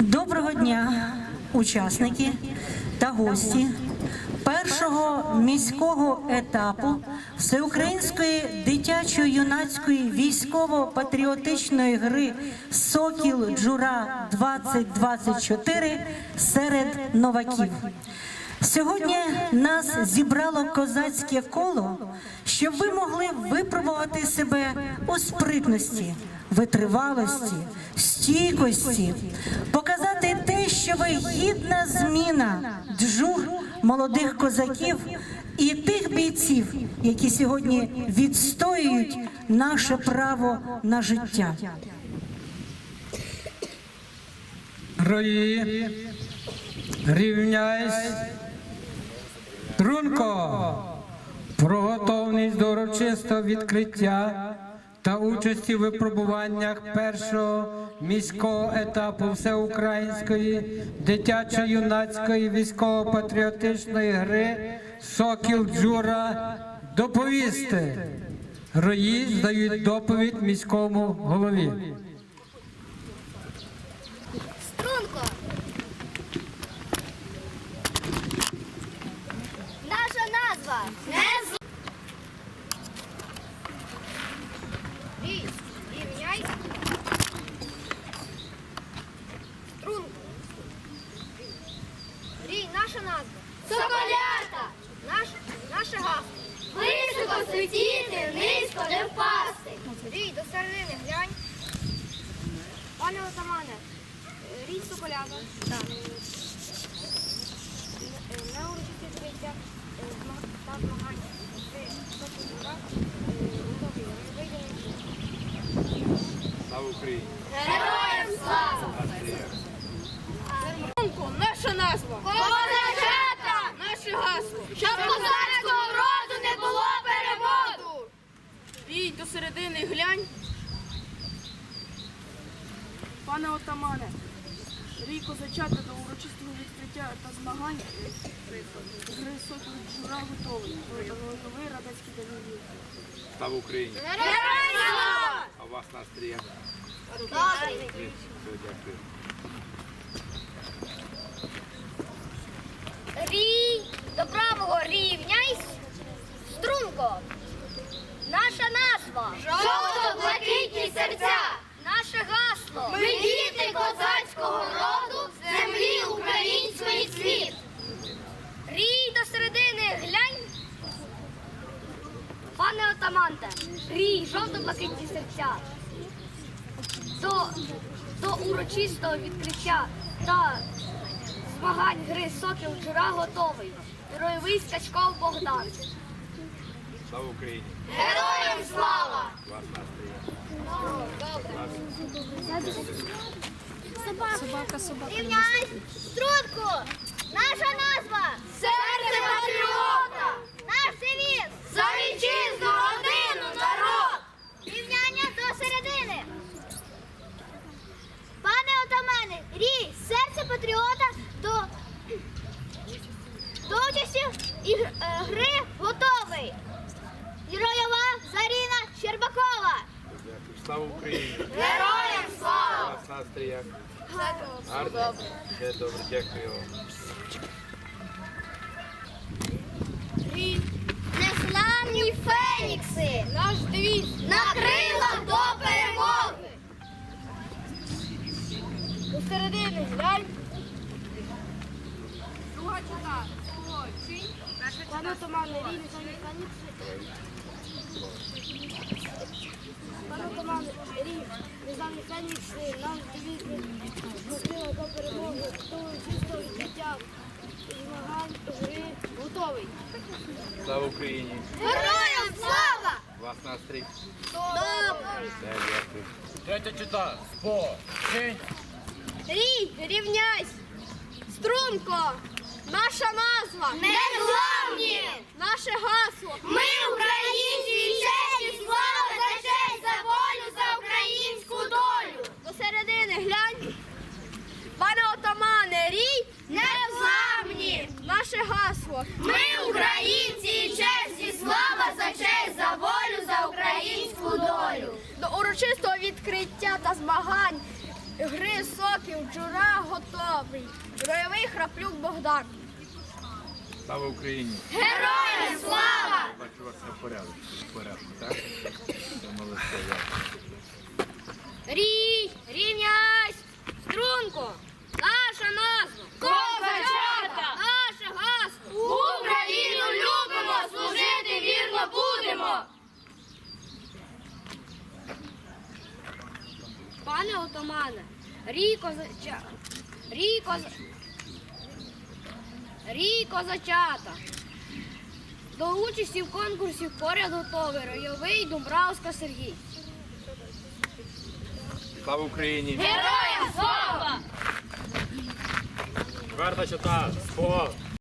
Доброго дня, учасники та гості першого міського етапу всеукраїнської дитячо-юнацької військово-патріотичної гри Сокіл Джура 2024 серед новаків. Сьогодні нас зібрало козацьке коло, щоб ви могли випробувати себе у спритності, витривалості, стійкості, показати те, що ви гідна зміна джур молодих козаків і тих бійців, які сьогодні відстоюють наше право на життя. Рої, рівняйсь, Трунко, про готовність до урочистого відкриття та участі в випробуваннях першого міського етапу всеукраїнської дитячо-юнацької військово-патріотичної гри Сокіл Джура доповісти. Рої здають доповідь міському голові. Струнко. Наша назва. Не з... Рій, рівняй. Струнко. Рій, наша назва. Соколята. Наш, наше гасло. Світіти, низько не впасти. Рій, до середини глянь. Пане отамане, е, рій Соколята. Так. На урочисті відкриття е, та виділені. Слава Україні! Героям слава! Наша назва, Козачата! наше гасло. Щоб козацького роду не було переводу! Бій до середини глянь. Пане отамане, рій козачата до урочистого відкриття та змагань гри сокіл Джура готовий. Новий радецький Данілів. Слава Україні! Героям слава! А у вас настрій як? Дякую. Рій до правого рівняйсь. Струнко. Наша назва. Жовто-блакитні серця. Наше гасло. Ми діти козацького роду, землі української цвіт. Рій до середини глянь. Пане отаманте, рій, жовто-блакитні серця. До, до урочистого відкриття та змагань гри Сокіл Джура готовий. Героєвий Скачков Богдан. Слава Україні! Героям слава! Вас настрій як? Собака, собака. Рівняй! Струнку! Наша назва! Серце патріота! Наш девіз! За вітчизну, родину, народ! Рівняння до середини! Пане отамане, рій, серце патріота до, до участі і гр- е, гри готовий! Героєва Заріна Щербакова! Дякую. Слава Україні! Героям У слава! вас настрій як? Гарно? Все добре, дякую вам. Неславні фенікси! Наш девіз! На крилах до перемоги! До середини глянь! Друга чута. Чинь. Пане отамане, рій незамі фенікси. Пане отамане, рій незамі фенікси, нам девіз можливо до перемоги, до чистого відкриття змагань гри готовий. Слава Україні! Героям слава! Вас настрій? Добре! Дякую. Третя чита. Спо. Чинь. Рій, рівняйсь! Струнко! Наша назва! Незламні! Наше гасло! Ми українці і честь і слава за честь, за волю, за українську долю! До середини глянь! Пане отамане, рій! Незламні! Наше гасло! Ми українці і честь слава за честь, за волю, за українську долю! До урочистого відкриття та змагань гри соків, джура готовий. Ройовий храплюк Богдан. Слава Україні! Героям слава! Бачу, вас в порядку. Порядку, так? Рій, рівняйсь, струнко, наша назва. Пане отамане, рій козача, рій коза... Рій козачата. До участі в конкурсі поряд готовий ройовий Думбравська Сергій. Слава Україні! Героям слава! Четверта чита. Спо.